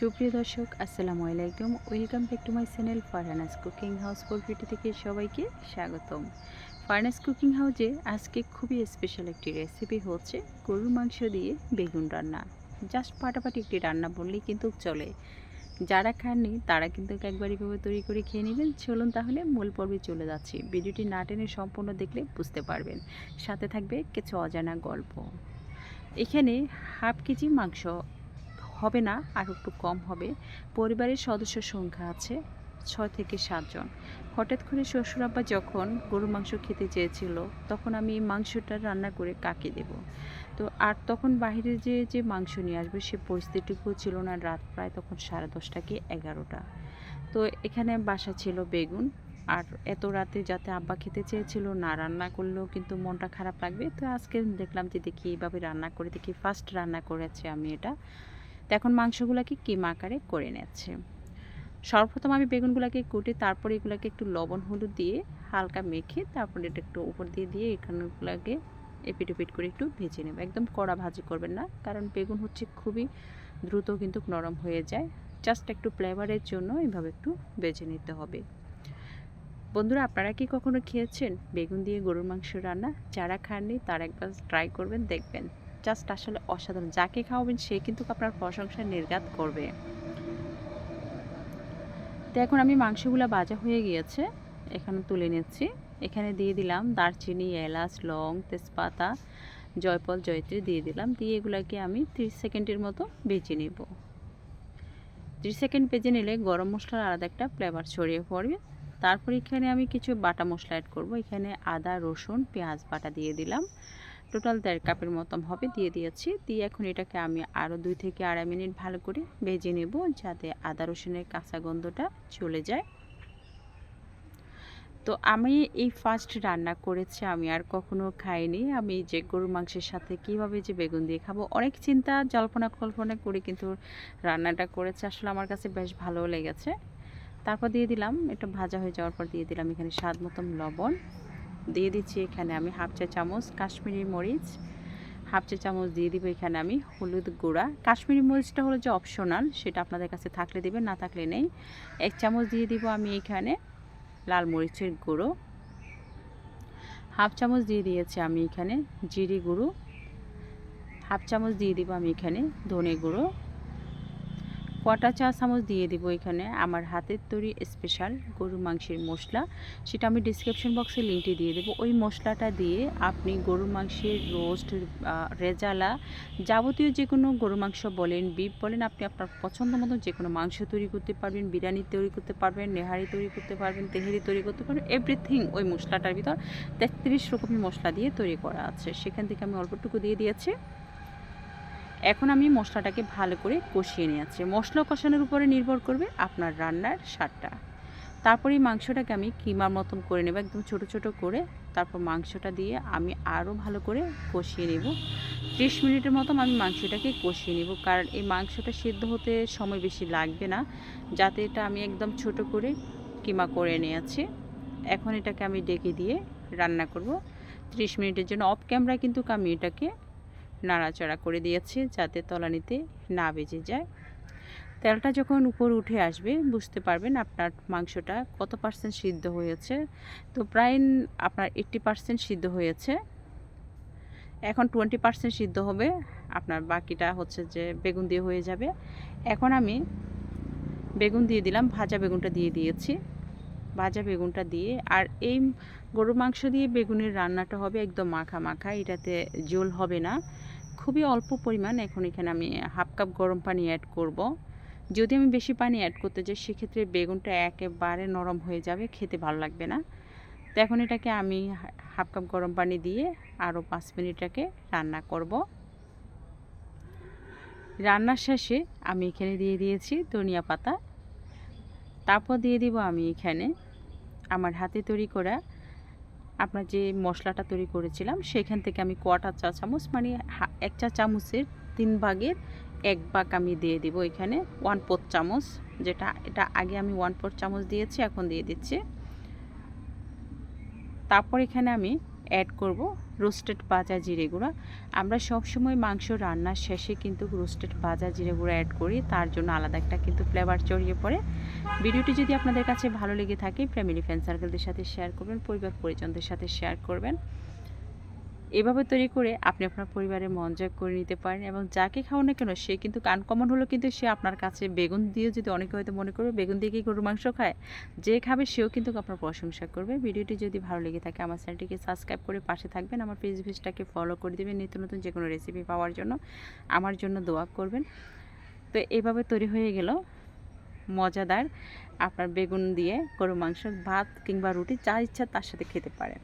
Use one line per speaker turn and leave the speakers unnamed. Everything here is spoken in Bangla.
সুপ্রিয় দর্শক, আসসালামু আলাইকুম। Welcome back to my channel Farhana's cooking house প্রকৃতি থেকে সবাইকে স্বাগতম। ফারহানাস কুকিং হাউসে আজকে খুবই স্পেশাল একটি রেসিপি হচ্ছে গরুর মাংস দিয়ে বেগুন রান্না। জাস্ট পাটাপাটি একটি রান্না বললেই কিন্তু চলে। যারা খাননি, তারা কিন্তু একবার এভাবে তৈরি করে খেয়ে নেবেন। চলুন তাহলে মূল পর্বে চলে যাচ্ছি। ভিডিওটি না টেনে সম্পূর্ণ দেখলে বুঝতে পারবেন। সাথে থাকবে কিছু অজানা গল্প। এখানে হাফ কেজি মাংস হবে না, আর একটু কম হবে। পরিবারের সদস্য সংখ্যা আছে ছয় থেকে সাতজন হঠাৎ করে শ্বশুর আব্বা যখন গরুর মাংস খেতে চেয়েছিল, তখন আমি মাংসটা রান্না করে কাকে দেব? তো আর তখন বাইরে যে যে মাংস নিয়ে আসবে, সে পরিস্থিতিটুকু ছিল না। রাত প্রায় তখন সাড়ে দশটা কি এগারোটা। তো এখানে বাসা ছিল বেগুন। আর এত রাতে যাতে আব্বা খেতে চেয়েছিল, না রান্না করলেও কিন্তু মনটা খারাপ লাগবে। তো আজকে দেখলাম যে দেখি এইভাবে রান্না করে, দেখি ফার্স্ট রান্না করেছি আমি এটা। তো এখন মাংসগুলোকে কিমা আকারে করে নিচ্ছে সর্বপ্রথম আমি বেগুনগুলোকে কুটে, তারপরে এগুলোকে একটু লবণ, হলুদ দিয়ে হালকা মেখে তারপরে এটা একটু উপর দিয়ে দিয়ে এখানগুলোকে এপিট এপিট করে একটু ভেজে নেব। একদম কড়া ভাজি করবেন না, কারণ বেগুন হচ্ছে খুবই দ্রুত কিন্তু নরম হয়ে যায়। জাস্ট একটু ফ্লেভারের জন্য এইভাবে একটু বেজে নিতে হবে। বন্ধুরা, আপনারা কি কখনো খেয়েছেন? বেগুন দিয়ে গরুর মাংস রান্না? যারা খাননি, তারা একবার ট্রাই করবেন, দেখবেন। জাস্ট আসলে অসাধারণ। যাকে খাওয়াবেন সে কিন্তু আপনার প্রশংসা নির্গাত করবে। তো এখন আমি মাংসগুলো ভাজা হয়ে গিয়েছে, এখানে তুলে নিচ্ছি। এখানে দিয়ে দিলাম দারচিনি, এলাচ, লং, তেজপাতা জয়পল জয়ত্রী দিয়ে দিলাম। দিয়ে এগুলাকে আমি ত্রিশ সেকেন্ডের মতো বেজে নেব। ত্রিশ সেকেন্ড বেজে নিলে গরম মশলার আলাদা একটা ফ্লেভার ছড়িয়ে পড়বে। তারপর এখানে আমি কিছু বাটা মশলা অ্যাড করব। এখানে আদা, রসুন, পেঁয়াজ বাটা দিয়ে দিলাম। টোটাল দেড় কাপের মতন হবে, দিয়ে দিয়েছি। দিয়ে এখন এটাকে আমি আরও দুই থেকে আড়াই মিনিট ভালো করে ভেজে নেব, যাতে আদা রসুনের কাঁচা গন্ধটা চলে যায়। তো আমি এই ফার্স্ট রান্না করেছি, আমি আর কখনো খাইনি। আমি যে গরুর মাংসের সাথে কীভাবে যে বেগুন দিয়ে খাব, অনেক চিন্তা, জল্পনা কল্পনা করে কিন্তু রান্নাটা করেছে। আসলে আমার কাছে বেশ ভালো লেগেছে। তারপর দিয়ে দিলাম, এটা ভাজা হয়ে যাওয়ার পর দিয়ে দিলাম এখানে স্বাদ মতন লবণ। দিয়ে দিচ্ছি এখানে আমি হাফ চা চামচ কাশ্মীরি মরিচ, হাফ চা চামচ দিয়ে দিব এখানে আমি হলুদ গুঁড়া। কাশ্মীরি মরিচটা হলো যে অপশনাল সেটা আপনাদের কাছে থাকলে দিবেন, না থাকলে নেই। এক চামচ দিয়ে দিব আমি এখানে লাল মরিচের গুঁড়ো। হাফ চামচ দিয়ে দিয়েছি আমি এখানে জিরি গুঁড়ো। হাফ চামচ দিয়ে দিব আমি এখানে ধনে গুঁড়ো। কটা চা চামচ দিয়ে দিব এখানে। আমার হাতের তৈরি স্পেশাল গরুর মাংসের মশলা। সেটা আমি ডিসক্রিপশন বক্সে লিঙ্কটি দিয়ে দেবো। ওই মশলাটা দিয়ে আপনি গরুর মাংসের রোস্ট রেজালা যাবতীয় যে কোনো গরু মাংস বলেন বিফ বলেন, আপনি আপনার পছন্দ মতো যে কোনো মাংস তৈরি করতে পারবেন, বিরিয়ানি তৈরি করতে পারবেন, নেহারি তৈরি করতে পারবেন, তেহারি তৈরি করতে পারবেন এভরিথিং ওই মশলাটার ভিতর তেত্রিশ রকমের মশলা দিয়ে তৈরি করা আছে। সেখান থেকে আমি অল্পটুকু দিয়ে দিয়েছি। এখন আমি মশলাটাকে ভালো করে কষিয়ে নিয়েছি মশলা কষানোর উপরে নির্ভর করবে আপনার রান্নার স্বাদটা। তারপরে এই মাংসটাকে আমি কিমার মতন করে নেব, একদম ছোট ছোট করে। তারপর মাংসটা দিয়ে আমি আরও ভালো করে কষিয়ে নেব। ত্রিশ মিনিটের মতন আমি মাংসটাকে কষিয়ে নেব, কারণ এই মাংসটা সিদ্ধ হতে সময় বেশি লাগবে না। যাতে এটা আমি একদম ছোট করে কিমা করে নিয়েছি এখন এটাকে আমি ডেকে দিয়ে রান্না করব। ত্রিশ মিনিটের জন্য অফ ক্যামেরা কিন্তু আমি এটাকে নাড়াচাড়া করে দিয়েছি যাতে তলানিতে না বেজে যায়। তেলটা যখন উপর উঠে আসবে, বুঝতে পারবেন আপনার মাংসটা কত পার্সেন্ট সিদ্ধ হয়েছে। তো প্রায় আপনার এইট্টি পার্সেন্ট সিদ্ধ হয়েছে। এখন টোয়েন্টি পার্সেন্ট সিদ্ধ হবে। আপনার বাকিটা হচ্ছে যে বেগুন দিয়ে হয়ে যাবে। এখন আমি বেগুন দিয়ে দিলাম, ভাজা বেগুনটা দিয়ে দিয়েছি। ভাজা বেগুনটা দিয়ে আর এই গরুর মাংস দিয়ে বেগুনের রান্নাটা হবে একদম মাখা মাখা, এটাতে জোল হবে না খুবই অল্প পরিমাণ, এখন এখানে আমি হাফ কাপ গরম পানি অ্যাড করব। যদি আমি বেশি পানি অ্যাড করতে চাই সেক্ষেত্রে বেগুনটা একেবারে নরম হয়ে যাবে, খেতে ভালো লাগবে না তো এখন এটাকে আমি হাফ কাপ গরম পানি দিয়ে আরও পাঁচ মিনিটটাকে রান্না করব। রান্নার শেষে আমি এখানে দিয়ে দিয়েছি ধনিয়া পাতা তারপর দিয়ে দিব আমি এখানে আমার হাতে তৈরি করা আপনার যে মশলাটা তৈরি করেছিলাম, সেখান থেকে আমি কটা চা চামচ মানে এক চা চামচের তিন ভাগের এক ভাগ আমি দিয়ে দিব এখানে ওয়ান ফোর চামচ, যেটা, এটা আগে আমি ওয়ান ফোর চামচ দিয়েছি, এখন দিয়ে দিচ্ছি। তারপর এখানে আমি অ্যাড করব রোস্টেড ভাজা জিরে গুঁড়া। আমরা সবসময় মাংস রান্নার শেষে কিন্তু রোস্টেড ভাজা জিরে গুঁড়া অ্যাড করি, তার জন্য আলাদা একটা কিন্তু ফ্লেভার ছড়িয়ে পড়ে। ভিডিওটি যদি আপনাদের কাছে ভালো লেগে থাকে ফ্যামিলি ফ্রেন্ড সার্কেলদের সাথে শেয়ার করবেন, পরিবার পরিজনদের সাথে শেয়ার করবেন। এভাবে তৈরি করে আপনি আপনার পরিবারের মন জয় করে নিতে পারেন এবং যাকে খাওয়ান না কেন, সে কিন্তু আনকমন হলো কিন্তু সে আপনার কাছে বেগুন দিয়ে যদি অনেকে হয়তো মনে করবে বেগুন দিয়ে কি গরুর মাংস খায়, যে খাবে সেও কিন্তু আপনার প্রশংসা করবে। ভিডিওটি যদি ভালো লেগে থাকে আমার চ্যানেলটিকে সাবস্ক্রাইব করে পাশে থাকবেন, আমার পেজ পেজটাকে ফলো করে দেবেন নিত্য নতুন যে কোনো রেসিপি পাওয়ার জন্য। আমার জন্য দোয়া করবেন। তো এভাবে তৈরি হয়ে গেল মজাদার আপনার বেগুন দিয়ে গরুর মাংস, ভাত কিংবা রুটি, যা ইচ্ছা তার সাথে খেতে পারেন।